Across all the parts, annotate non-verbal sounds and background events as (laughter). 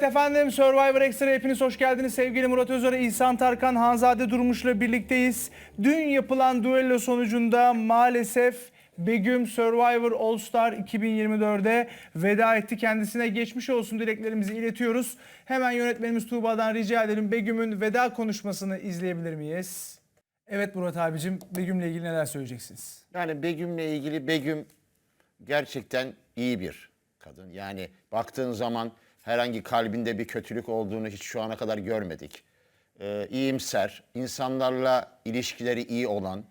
Evet efendim Survivor Extra hepiniz hoş geldiniz. Sevgili Murat Özarı, İhsan Tarkan, Hanzade Durmuş'la birlikteyiz. Dün yapılan duello sonucunda maalesef Begüm Survivor All Star 2024'de veda etti. Kendisine geçmiş olsun dileklerimizi iletiyoruz. Hemen yönetmenimiz Tuğba'dan rica edelim Begüm'ün veda konuşmasını izleyebilir miyiz? Evet Murat abicim Begüm'le ilgili neler söyleyeceksiniz? Yani Begüm'le ilgili Begüm gerçekten iyi bir kadın. Yani baktığın zaman herhangi kalbinde bir kötülük olduğunu hiç şu ana kadar görmedik. Ee, iyimser, insanlarla ilişkileri iyi olan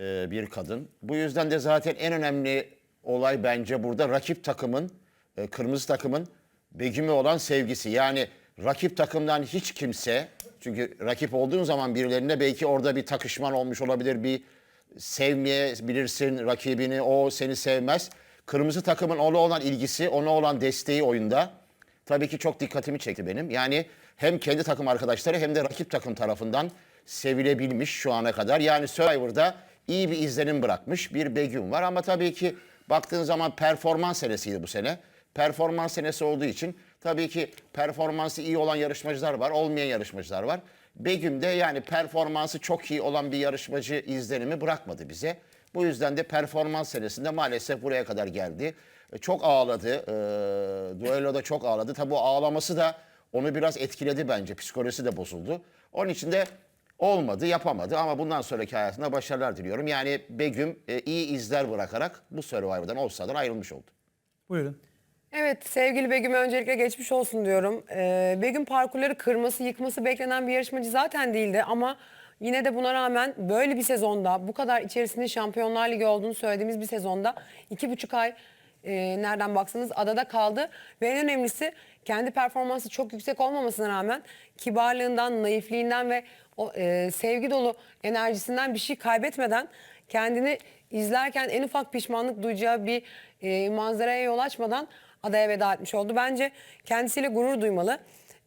e, bir kadın. Bu yüzden de zaten en önemli olay bence burada rakip takımın, e, kırmızı takımın Begüm'e olan sevgisi. Yani rakip takımdan hiç kimse, çünkü rakip olduğun zaman birilerine belki orada bir takışman olmuş olabilir, bir sevmeyebilirsin rakibini, o seni sevmez. Kırmızı takımın ona olan ilgisi, ona olan desteği oyunda tabii ki çok dikkatimi çekti benim. Yani hem kendi takım arkadaşları hem de rakip takım tarafından sevilebilmiş şu ana kadar. Yani Survivor'da iyi bir izlenim bırakmış bir Begüm var ama tabii ki baktığın zaman performans senesiydi bu sene. Performans senesi olduğu için tabii ki performansı iyi olan yarışmacılar var, olmayan yarışmacılar var. Begüm de yani performansı çok iyi olan bir yarışmacı izlenimi bırakmadı bize. Bu yüzden de performans senesinde maalesef buraya kadar geldi. E, Çok ağladı. E, duelloda çok ağladı. Tabii o ağlaması da onu biraz etkiledi bence. Psikolojisi de bozuldu. Onun için de olmadı, yapamadı ama bundan sonraki hayatında başarılar diliyorum. Yani Begüm e, iyi izler bırakarak bu Survivor'dan All-Star'dan ayrılmış oldu. Buyurun. Evet sevgili Begüm'e öncelikle geçmiş olsun diyorum. Ee, Begüm parkurları kırması, yıkması beklenen bir yarışmacı zaten değildi ama yine de buna rağmen böyle bir sezonda bu kadar içerisinde Şampiyonlar Ligi olduğunu söylediğimiz bir sezonda iki buçuk ay e, nereden baksanız adada kaldı ve en önemlisi kendi performansı çok yüksek olmamasına rağmen kibarlığından, naifliğinden ve o e, sevgi dolu enerjisinden bir şey kaybetmeden kendini izlerken en ufak pişmanlık duyacağı bir e, manzaraya yol açmadan adaya veda etmiş oldu. Bence kendisiyle gurur duymalı.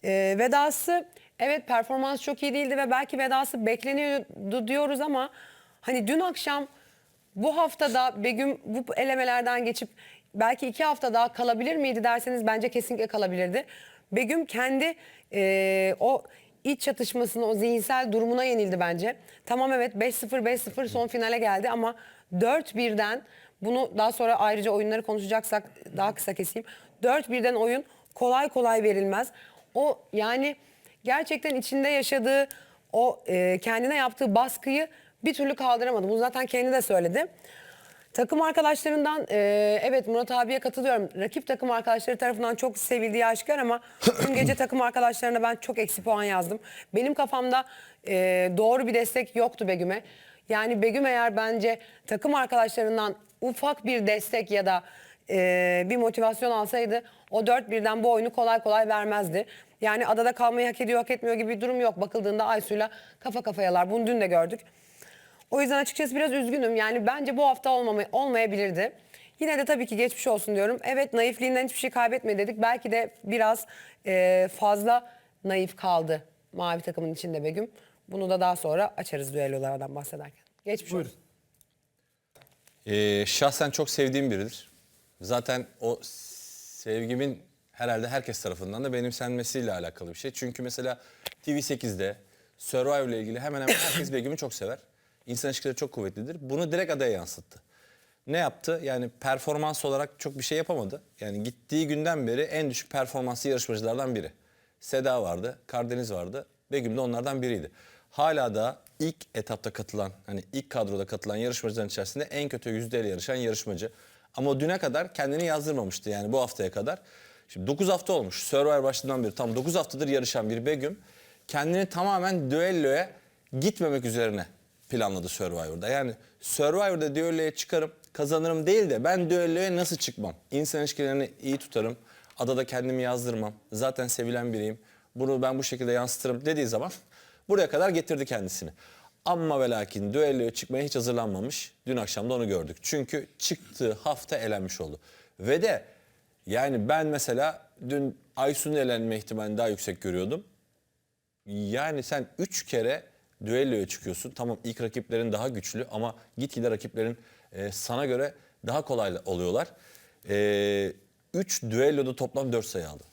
E, vedası evet performans çok iyi değildi ve belki vedası bekleniyordu diyoruz ama hani dün akşam bu haftada Begüm bu elemelerden geçip belki iki hafta daha kalabilir miydi derseniz bence kesinlikle kalabilirdi. Begüm kendi e, o iç çatışmasına, o zihinsel durumuna yenildi bence. Tamam evet 5-0 5-0 son finale geldi ama 4-1'den bunu daha sonra ayrıca oyunları konuşacaksak daha kısa keseyim. 4-1'den oyun kolay kolay verilmez. O yani gerçekten içinde yaşadığı o e, kendine yaptığı baskıyı bir türlü kaldıramadı. Bunu zaten kendi de söyledi. Takım arkadaşlarından e, evet Murat abiye katılıyorum. Rakip takım arkadaşları tarafından çok sevildiği aşikar ama (coughs) dün gece takım arkadaşlarına ben çok eksi puan yazdım. Benim kafamda e, doğru bir destek yoktu Begüm'e. Yani Begüm eğer bence takım arkadaşlarından ufak bir destek ya da e, bir motivasyon alsaydı o 4-1'den bu oyunu kolay kolay vermezdi. Yani adada kalmayı hak ediyor hak etmiyor gibi bir durum yok. Bakıldığında Aysu'yla kafa kafayalar. Bunu dün de gördük. O yüzden açıkçası biraz üzgünüm. Yani bence bu hafta olmama, olmayabilirdi. Yine de tabii ki geçmiş olsun diyorum. Evet naifliğinden hiçbir şey kaybetmedi dedik. Belki de biraz e, fazla naif kaldı mavi takımın içinde Begüm. Bunu da daha sonra açarız düellolardan bahsederken. Geçmiş Buyurun. olsun. Ee, şahsen çok sevdiğim biridir. Zaten o sevgimin herhalde herkes tarafından da benimsenmesiyle alakalı bir şey. Çünkü mesela TV8'de Survivor ile ilgili hemen hemen herkes Begüm'ü çok sever. İnsan ilişkileri çok kuvvetlidir. Bunu direkt adaya yansıttı. Ne yaptı? Yani performans olarak çok bir şey yapamadı. Yani gittiği günden beri en düşük performanslı yarışmacılardan biri. Seda vardı, Kardeniz vardı. Begüm de onlardan biriydi. Hala da ilk etapta katılan, hani ilk kadroda katılan yarışmacıların içerisinde en kötü yüzdeyle yarışan yarışmacı. Ama düne kadar kendini yazdırmamıştı yani bu haftaya kadar. Şimdi 9 hafta olmuş. Survivor başından beri tam 9 haftadır yarışan bir Begüm kendini tamamen düelloya gitmemek üzerine planladı Survivor'da. Yani Survivor'da düelloya çıkarım, kazanırım değil de ben düelloya nasıl çıkmam? İnsan ilişkilerini iyi tutarım, adada kendimi yazdırmam, zaten sevilen biriyim, bunu ben bu şekilde yansıtırım dediği zaman (laughs) buraya kadar getirdi kendisini. Ama ve lakin düelloya çıkmaya hiç hazırlanmamış. Dün akşam da onu gördük. Çünkü çıktığı hafta elenmiş oldu. Ve de yani ben mesela dün Aysun'un elenme ihtimalini daha yüksek görüyordum. Yani sen üç kere düelloya çıkıyorsun. Tamam ilk rakiplerin daha güçlü ama gitgide rakiplerin e, sana göre daha kolay oluyorlar. E, üç düelloda toplam dört sayı aldı.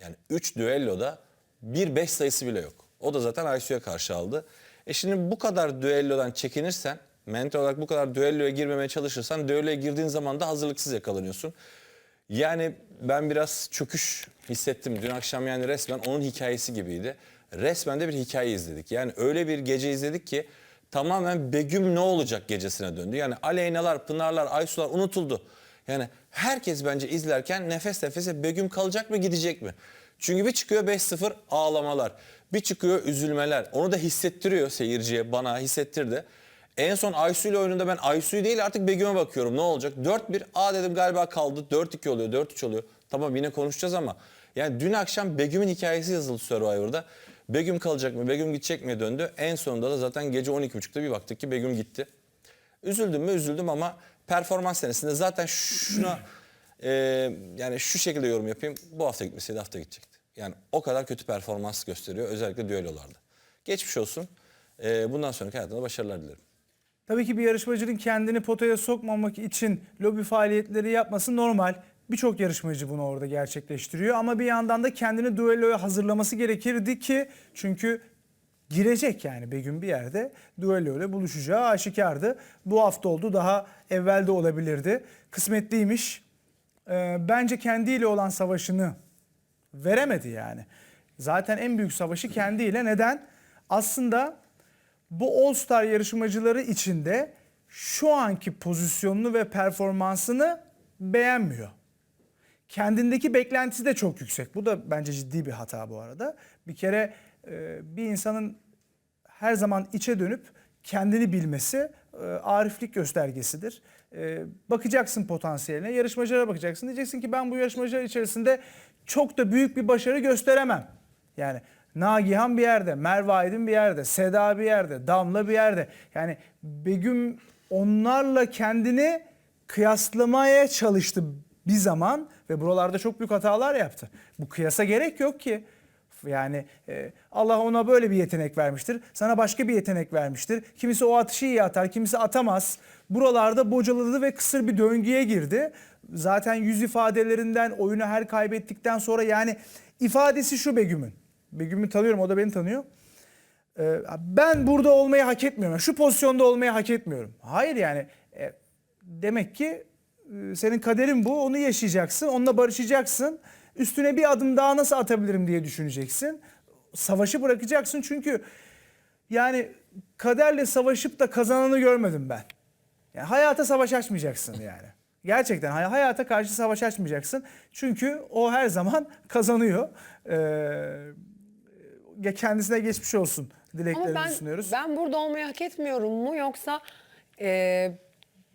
Yani 3 düelloda bir 5 sayısı bile yok. O da zaten Aysu'ya karşı aldı. E şimdi bu kadar düellodan çekinirsen, mental olarak bu kadar düelloya girmemeye çalışırsan düelloya girdiğin zaman da hazırlıksız yakalanıyorsun. Yani ben biraz çöküş hissettim. Dün akşam yani resmen onun hikayesi gibiydi. Resmen de bir hikaye izledik. Yani öyle bir gece izledik ki tamamen Begüm ne olacak gecesine döndü. Yani Aleynalar, Pınarlar, Aysular unutuldu. Yani herkes bence izlerken nefes nefese Begüm kalacak mı gidecek mi? Çünkü bir çıkıyor 5-0 ağlamalar. Bir çıkıyor üzülmeler. Onu da hissettiriyor seyirciye, bana hissettirdi. En son Aysu ile oyununda ben Aysu'yu değil artık Begüm'e bakıyorum. Ne olacak? 4-1. Aa dedim galiba kaldı. 4-2 oluyor, 4-3 oluyor. Tamam yine konuşacağız ama. Yani dün akşam Begüm'ün hikayesi yazıldı Survivor'da. Begüm kalacak mı, Begüm gidecek mi döndü. En sonunda da zaten gece 12.30'da bir baktık ki Begüm gitti. Üzüldüm mü üzüldüm ama performans senesinde zaten şuna (clears throat) e, yani şu şekilde yorum yapayım. Bu hafta gitmeseydi hafta gidecekti. Yani o kadar kötü performans gösteriyor özellikle düellolarda. Geçmiş olsun. E, bundan sonraki hayatında başarılar dilerim. Tabii ki bir yarışmacının kendini potaya sokmamak için lobi faaliyetleri yapması normal. Birçok yarışmacı bunu orada gerçekleştiriyor ama bir yandan da kendini düelloya hazırlaması gerekirdi ki çünkü girecek yani Begüm bir yerde düello ile buluşacağı aşikardı. Bu hafta oldu daha evvel de olabilirdi. Kısmetliymiş. Ee, bence kendiyle olan savaşını veremedi yani. Zaten en büyük savaşı kendiyle. Neden? Aslında bu All Star yarışmacıları içinde şu anki pozisyonunu ve performansını beğenmiyor. Kendindeki beklentisi de çok yüksek. Bu da bence ciddi bir hata bu arada. Bir kere e, bir insanın her zaman içe dönüp kendini bilmesi e, ariflik göstergesidir. E, bakacaksın potansiyeline, yarışmacılara bakacaksın. Diyeceksin ki ben bu yarışmacılar içerisinde çok da büyük bir başarı gösteremem. Yani Nagihan bir yerde, Merve Aydın bir yerde, Seda bir yerde, Damla bir yerde. Yani Begüm onlarla kendini kıyaslamaya çalıştı bir zaman ve buralarda çok büyük hatalar yaptı. Bu kıyasa gerek yok ki. Yani e, Allah ona böyle bir yetenek vermiştir. Sana başka bir yetenek vermiştir. Kimisi o atışı iyi atar, kimisi atamaz. Buralarda bocaladı ve kısır bir döngüye girdi. Zaten yüz ifadelerinden oyunu her kaybettikten sonra yani ifadesi şu Begüm'ün. Begüm'ü tanıyorum, o da beni tanıyor. Ee, ben burada olmayı hak etmiyorum. Şu pozisyonda olmayı hak etmiyorum. Hayır yani e, demek ki e, senin kaderin bu. Onu yaşayacaksın. Onunla barışacaksın. Üstüne bir adım daha nasıl atabilirim diye düşüneceksin. Savaşı bırakacaksın çünkü yani kaderle savaşıp da kazananı görmedim ben. Yani hayata savaş açmayacaksın yani. Gerçekten hay- hayata karşı savaş açmayacaksın. Çünkü o her zaman (laughs) kazanıyor. Ee, kendisine geçmiş olsun Ama dileklerimizi ben, sunuyoruz. ben burada olmayı hak etmiyorum mu yoksa e,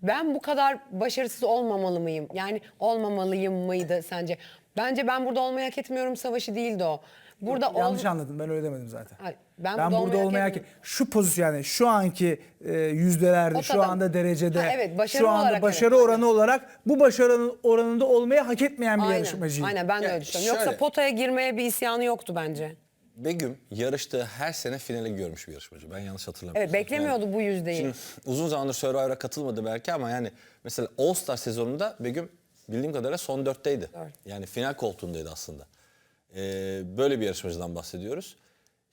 ben bu kadar başarısız olmamalı mıyım? Yani olmamalıyım mıydı sence? Bence ben burada olmayı hak etmiyorum savaşı değildi o. Burada ol- Yanlış anladım ben öyle demedim zaten. Hayır, ben ben, burada burada olmayı olmaya hak şu pozisyon yani şu anki e, yüzdelerde, şu anda derecede, Ha, evet, başarı şu anda olarak başarı evet. oranı olarak bu başarının oranında olmayı hak etmeyen bir Aynen, yarışmacıyım. aynen ben de Ya öyle düşünüyorum. Yoksa şöyle- potaya girmeye bir isyanı yoktu bence. Begüm yarıştığı her sene finali görmüş bir yarışmacı. Ben yanlış hatırlamıyorum. Evet beklemiyordu bu yüzdeyi. Şimdi uzun zamandır Survivor'a katılmadı belki ama yani mesela All Star sezonunda Begüm bildiğim kadarıyla son dörtteydi. Yani final koltuğundaydı aslında. Ee, böyle bir yarışmacıdan bahsediyoruz.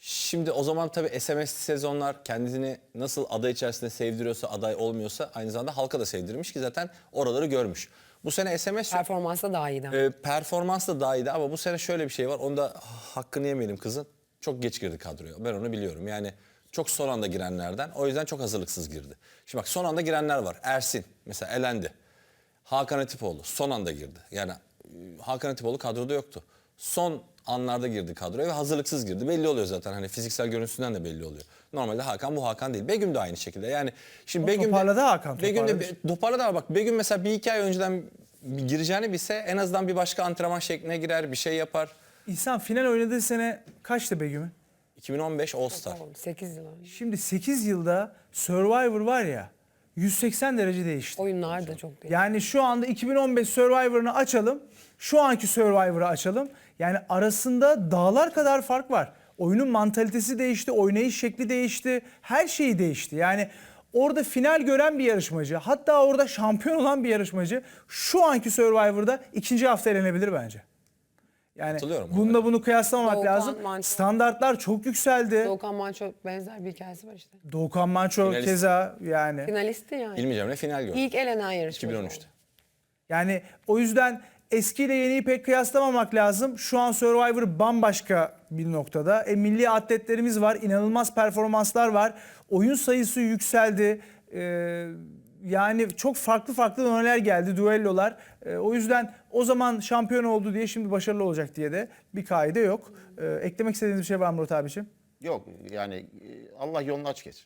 Şimdi o zaman tabii SMS sezonlar kendisini nasıl aday içerisinde sevdiriyorsa, aday olmuyorsa aynı zamanda halka da sevdirmiş ki zaten oraları görmüş. Bu sene SMS Performansa daha iyiydi. ama. e, performans da daha iyiydi ama bu sene şöyle bir şey var. Onu da hakkını yemeyelim kızın. Çok geç girdi kadroya. Ben onu biliyorum. Yani çok son anda girenlerden. O yüzden çok hazırlıksız girdi. Şimdi bak son anda girenler var. Ersin mesela elendi. Hakan Atipoğlu son anda girdi. Yani e, Hakan Atipoğlu kadroda yoktu. Son anlarda girdi kadroya ve hazırlıksız girdi. Belli oluyor zaten hani fiziksel görüntüsünden de belli oluyor. Normalde Hakan bu Hakan değil. Begüm de aynı şekilde. Yani şimdi O Begüm de- toparladı Hakan, Begüm de toparladı. ama bak Begüm mesela bir iki ay önceden gireceğini bilse en azından bir başka antrenman şekline girer, bir şey yapar. İhsan final oynadığı sene kaçtı Begüm'ün? 2015 All Star. 8 yıl. Şimdi 8 yılda Survivor var ya 180 derece değişti. Oyunlar da çok değil. Yani şu anda 2015 Survivor'ını açalım. Şu anki Survivor'ı açalım. Yani arasında dağlar kadar fark var. Oyunun mantalitesi değişti, oynayış şekli değişti. Her şeyi değişti. Yani orada final gören bir yarışmacı, hatta orada şampiyon olan bir yarışmacı şu anki Survivor'da ikinci hafta elenebilir bence. Yani bununla ona. bunu kıyaslamamak Doğukan lazım. Manço. Standartlar çok yükseldi. Doğukan Manço benzer bir hikayesi var işte. Doğukan Manço Finalist. keza yani. Finalisti yani. İlmi Cemre final gördü. İlk elenen yarışmacı. 2013'te. Yani o yüzden eskiyle yeniyi pek kıyaslamamak lazım. Şu an Survivor bambaşka bir noktada. E, milli atletlerimiz var, inanılmaz performanslar var. Oyun sayısı yükseldi. E, yani çok farklı farklı döneler geldi, düellolar. E, o yüzden o zaman şampiyon oldu diye şimdi başarılı olacak diye de bir kaide yok. E, eklemek istediğiniz bir şey var mı Murat abiciğim? Yok yani e, Allah yolunu açık etsin.